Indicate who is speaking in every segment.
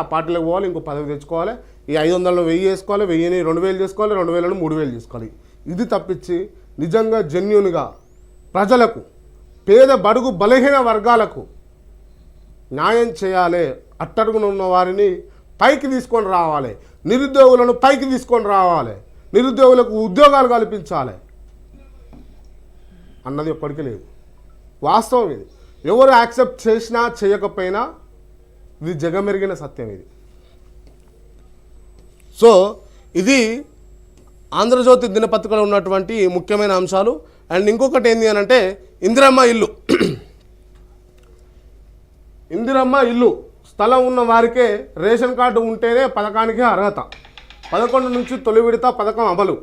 Speaker 1: ఆ పార్టీలకు పోవాలి ఇంకో పదవి తెచ్చుకోవాలి. ఈ ఐదు వందలలో వెయ్యి వేసుకోవాలి వెయ్యిని రెండు వేలు చేసుకోవాలి రెండు వేలను మూడు వేలు చేసుకోవాలి. ఇది తప్పించి నిజంగా జెన్యున్గా ప్రజలకు పేద బడుగు బలహీన వర్గాలకు న్యాయం చేయాలి. అట్టడుగున ఉన్న వారిని పైకి తీసుకొని రావాలి. నిరుద్యోగులను పైకి తీసుకొని రావాలి. నిరుద్యోగులకు ఉద్యోగాలు కల్పించాలి. అన్నది ఎప్పటికీ లేదు. వాస్తవం ఇది. ఎవరు యాక్సెప్ట్ చేసినా చేయకపోయినా ఇది జగమెరిగిన సత్యం ఇది. సో ఇది ఆంధ్రజ్యోతి దినపత్రికలో ఉన్నటువంటి ముఖ్యమైన అంశాలు. అండ్ ఇంకొకటి ఏంటి అని అంటే ఇందిరమ్మ ఇల్లు. ఇందిరమ్మ ఇల్లు స్థలం ఉన్న వారికే రేషన్ కార్డు ఉంటేనే పథకానికి అర్హత. పదకొండు నుంచి తొలి విడత పథకం అమలు.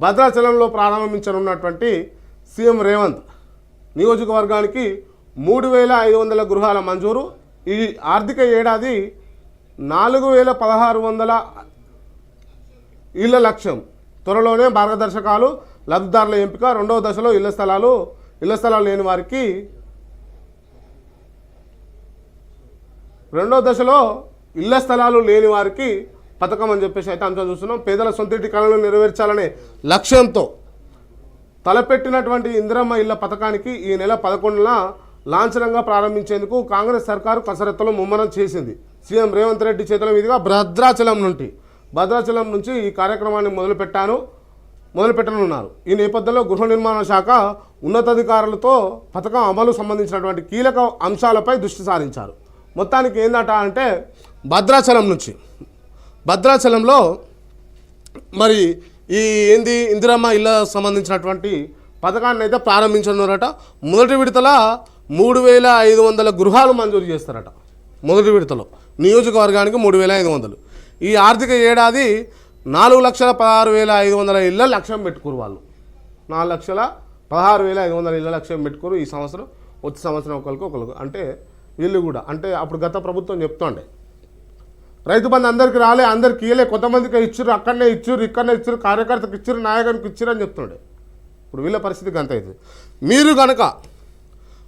Speaker 1: భద్రాచలంలో ప్రారంభించనున్నటువంటి సీఎం రేవంత్. నియోజకవర్గానికి మూడు వేల ఐదు వందల గృహాల మంజూరు. ఈ ఆర్థిక ఏడాది నాలుగు వేల పదహారు వందల ఇళ్ళ లక్ష్యం. త్వరలోనే మార్గదర్శకాలు లబ్ధిదారుల ఎంపిక రెండవ దశలో ఇళ్ళ స్థలాలు ఇళ్ళ స్థలాలు లేని వారికి రెండో దశలో ఇళ్ళ స్థలాలు లేని వారికి పథకం అని చెప్పేసి అయితే అంశం చూస్తున్నాం పేదల సొంతింటి కళలను నెరవేర్చాలనే లక్ష్యంతో తలపెట్టినటువంటి ఇందిరమ్మ ఇళ్ళ పథకానికి ఈ నెల పదకొండున లాంఛనంగా ప్రారంభించేందుకు కాంగ్రెస్ సర్కారు కసరత్తులు ముమ్మరం చేసింది. సీఎం రేవంత్ రెడ్డి చేతుల మీదుగా భద్రాచలం నుండి. భద్రాచలం నుంచి ఈ కార్యక్రమాన్ని మొదలుపెట్టాను మొదలుపెట్టనున్నారు. ఈ నేపథ్యంలో గృహ నిర్మాణ శాఖ ఉన్నతాధికారులతో పథకం అమలు సంబంధించినటువంటి కీలక అంశాలపై దృష్టి సారించారు. మొత్తానికి ఏందట అంటే భద్రాచలం నుంచి. భద్రాచలంలో మరి ఈ ఏంది ఇందిరమ్మ ఇళ్ళ సంబంధించినటువంటి పథకాన్ని అయితే ప్రారంభించనున్నారట. మొదటి విడతల మూడు వేల ఐదు వందల గృహాలు మంజూరు చేస్తారట మొదటి విడతలో. నియోజకవర్గానికి మూడు వేల ఐదు వందలు. ఈ ఆర్థిక ఏడాది నాలుగు లక్షల పదహారు వేల ఐదు వందల ఇళ్ళ లక్ష్యం పెట్టుకురు వాళ్ళు. నాలుగు లక్షల పదహారు వేల ఐదు వందల ఇళ్ళ లక్ష్యం పెట్టుకురు ఈ సంవత్సరం వచ్చే సంవత్సరం ఒకరికి ఒకరికి అంటే వీళ్ళు కూడా అంటే అప్పుడు గత ప్రభుత్వం చెప్తుండే రైతు బంధు అందరికి రాలే అందరికి ఇయ్యలే కొంతమందికి ఇచ్చారు అక్కడనే ఇచ్చారు ఇక్కడనే ఇచ్చారు కార్యకర్తకు ఇచ్చారు నాయకునికి ఇచ్చారు అని చెప్తుండే ఇప్పుడు వీళ్ళ పరిస్థితి గంత అవుతుంది మీరు కనుక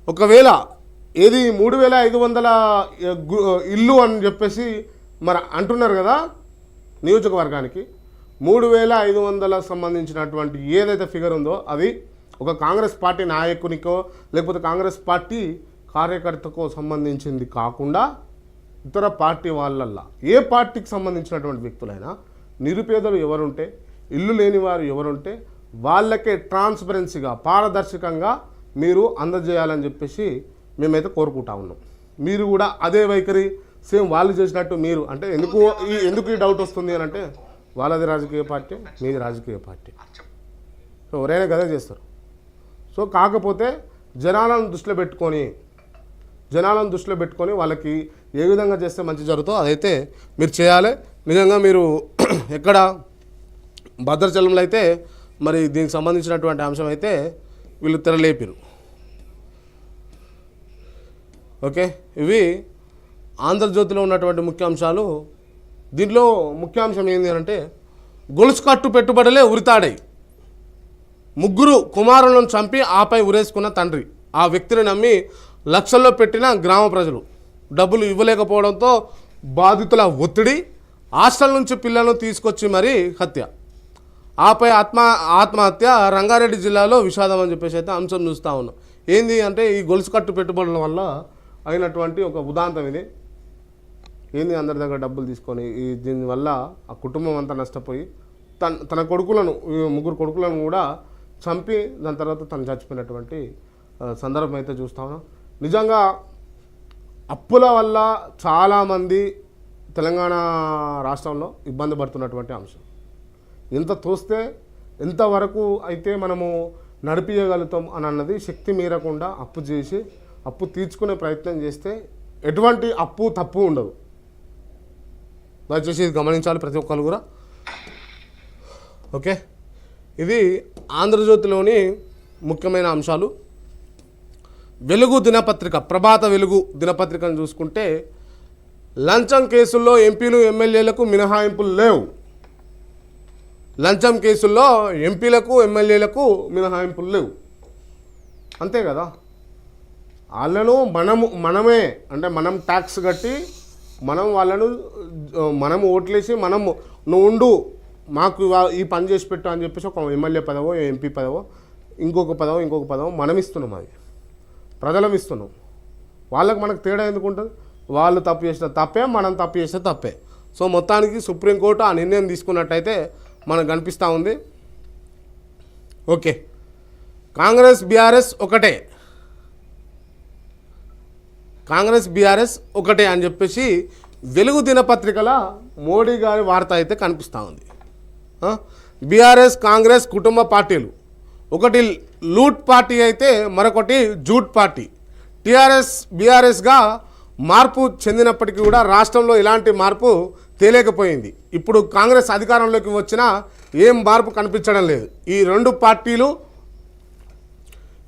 Speaker 1: ఒకవేళ ఏది మూడు వేల ఐదు వందల గు- ఇల్లు అని చెప్పేసి మరి అంటున్నారు కదా నియోజకవర్గానికి మూడు వేల ఐదు వందల సంబంధించినటువంటి ఏదైతే ఫిగర్ ఉందో అది ఒక కాంగ్రెస్ పార్టీ నాయకునికో లేకపోతే కాంగ్రెస్ పార్టీ కార్యకర్తకో సంబంధించింది కాకుండా ఇతర పార్టీ వాళ్ళల్లా ఏ పార్టీకి సంబంధించినటువంటి వ్యక్తులైనా నిరుపేదలు ఎవరుంటే ఇల్లు లేని వారు ఎవరుంటే వాళ్ళకే ట్రాన్స్పరెన్సీగా పారదర్శకంగా మీరు అందజేయాలని చెప్పేసి మేమైతే కోరుకుంటా ఉన్నాం. మీరు కూడా అదే వైఖరి సేమ్ వాళ్ళు చేసినట్టు మీరు అంటే ఎందుకు ఈ ఎందుకు ఈ డౌట్ వస్తుంది అని అంటే వాళ్ళది రాజకీయ పార్టీ మీది రాజకీయ పార్టీ. సో ఎవరైనా గదే చేస్తారు. సో కాకపోతే జనాలను దృష్టిలో పెట్టుకొని జనాలను దృష్టిలో పెట్టుకొని వాళ్ళకి ఏ విధంగా చేస్తే మంచి జరుగుతుందో అదైతే మీరు చేయాలి. నిజంగా మీరు ఎక్కడ భద్రాచలంలో అయితే మరి దీనికి సంబంధించినటువంటి అంశం అయితే వీళ్ళు తెరలేపారు. ఓకే? ఇవి ఆంధ్రజ్యోతిలో ఉన్నటువంటి ముఖ్యాంశాలు. దీంట్లో ముఖ్యాంశం ఏంటి అంటే గొలుసు కట్టు పెట్టుబడులే ఉరితాడాయి ముగ్గురు కుమారులను చంపి ఆపై ఉరేసుకున్న తండ్రి. ఆ వ్యక్తిని నమ్మి లక్షల్లో పెట్టిన గ్రామ ప్రజలు. డబ్బులు ఇవ్వలేకపోవడంతో బాధితుల ఒత్తిడి హాస్టల్ నుంచి పిల్లలను తీసుకొచ్చి మరీ హత్య. ఆపై ఆత్మ ఆత్మహత్య రంగారెడ్డి జిల్లాలో విషాదం అని చెప్పేసి అయితే అంశం చూస్తూ ఉన్నాం. ఏంది అంటే ఈ గొలుసు కట్టు పెట్టుబడుల వల్ల అయినటువంటి ఒక ఉదాంతం ఇది. ఏంది అందరి దగ్గర డబ్బులు తీసుకొని? ఈ దీనివల్ల ఆ కుటుంబం అంతా నష్టపోయి తన తన కొడుకులను ముగ్గురు కొడుకులను కూడా చంపి దాని తర్వాత తను చచ్చిపోయినటువంటి సందర్భం అయితే చూస్తా ఉన్నాం. నిజంగా అప్పుల వల్ల చాలామంది తెలంగాణ రాష్ట్రంలో ఇబ్బంది పడుతున్నటువంటి అంశం. ఎంత తోస్తే ఎంతవరకు అయితే మనము నడిపించగలుగుతాం అని అన్నది శక్తి మీరకుండా అప్పు చేసి అప్పు తీర్చుకునే ప్రయత్నం చేస్తే ఎటువంటి అప్పు తప్పు ఉండదు. దయచేసి ఇది గమనించాలి ప్రతి ఒక్కరు కూడా. ఓకే? ఇది ఆంధ్రజ్యోతిలోని ముఖ్యమైన అంశాలు. వెలుగు దినపత్రిక ప్రభాత వెలుగు దినపత్రికను చూసుకుంటే లంచం కేసుల్లో ఎంపీలు ఎమ్మెల్యేలకు మినహాయింపులు లేవు. లంచం కేసుల్లో ఎంపీలకు ఎమ్మెల్యేలకు మినహాయింపులు లేవు. అంతే కదా? వాళ్ళను మనము మనమే అంటే మనం ట్యాక్స్ కట్టి మనం వాళ్ళను మనం ఓట్లేసి మనం నువ్వు ఉండు మాకు ఈ పని చేసి పెట్టు అని చెప్పేసి ఒక ఎమ్మెల్యే పదవో ఎంపీ పదవో ఇంకొక పదవో ఇంకొక పదవో మనం ఇస్తున్నాం అది. ప్రజలం ఇస్తున్నాం. వాళ్ళకి మనకు తేడా ఎందుకు ఉంటుంది? వాళ్ళు తప్పు చేసిన తప్పే మనం తప్పు చేస్తే తప్పే. సో మొత్తానికి సుప్రీంకోర్టు ఆ నిర్ణయం తీసుకున్నట్టయితే మనకు కనిపిస్తూ ఉంది. ఓకే. కాంగ్రెస్ బీఆర్ఎస్ ఒకటే. కాంగ్రెస్ బీఆర్ఎస్ ఒకటే అని చెప్పేసి వెలుగు దినపత్రికల మోడీ గారి వార్త అయితే కనిపిస్తూ ఉంది. బీఆర్ఎస్ కాంగ్రెస్ కుటుంబ పార్టీలు. ఒకటి లూట్ పార్టీ అయితే మరొకటి జూట్ పార్టీ. టీఆర్ఎస్ బీఆర్ఎస్గా మార్పు చెందినప్పటికీ కూడా రాష్ట్రంలో ఇలాంటి మార్పు తేలేకపోయింది. ఇప్పుడు కాంగ్రెస్ అధికారంలోకి వచ్చినా ఏం మార్పు కనిపించడం లేదు. ఈ రెండు పార్టీలు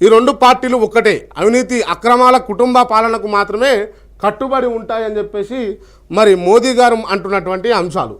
Speaker 1: ఈ రెండు పార్టీలు ఒక్కటే. అవినీతి అక్రమాల కుటుంబ పాలనకు మాత్రమే కట్టుబడి ఉంటాయని చెప్పేసి మరి మోదీ గారు అంటున్నటువంటి అంశాలు.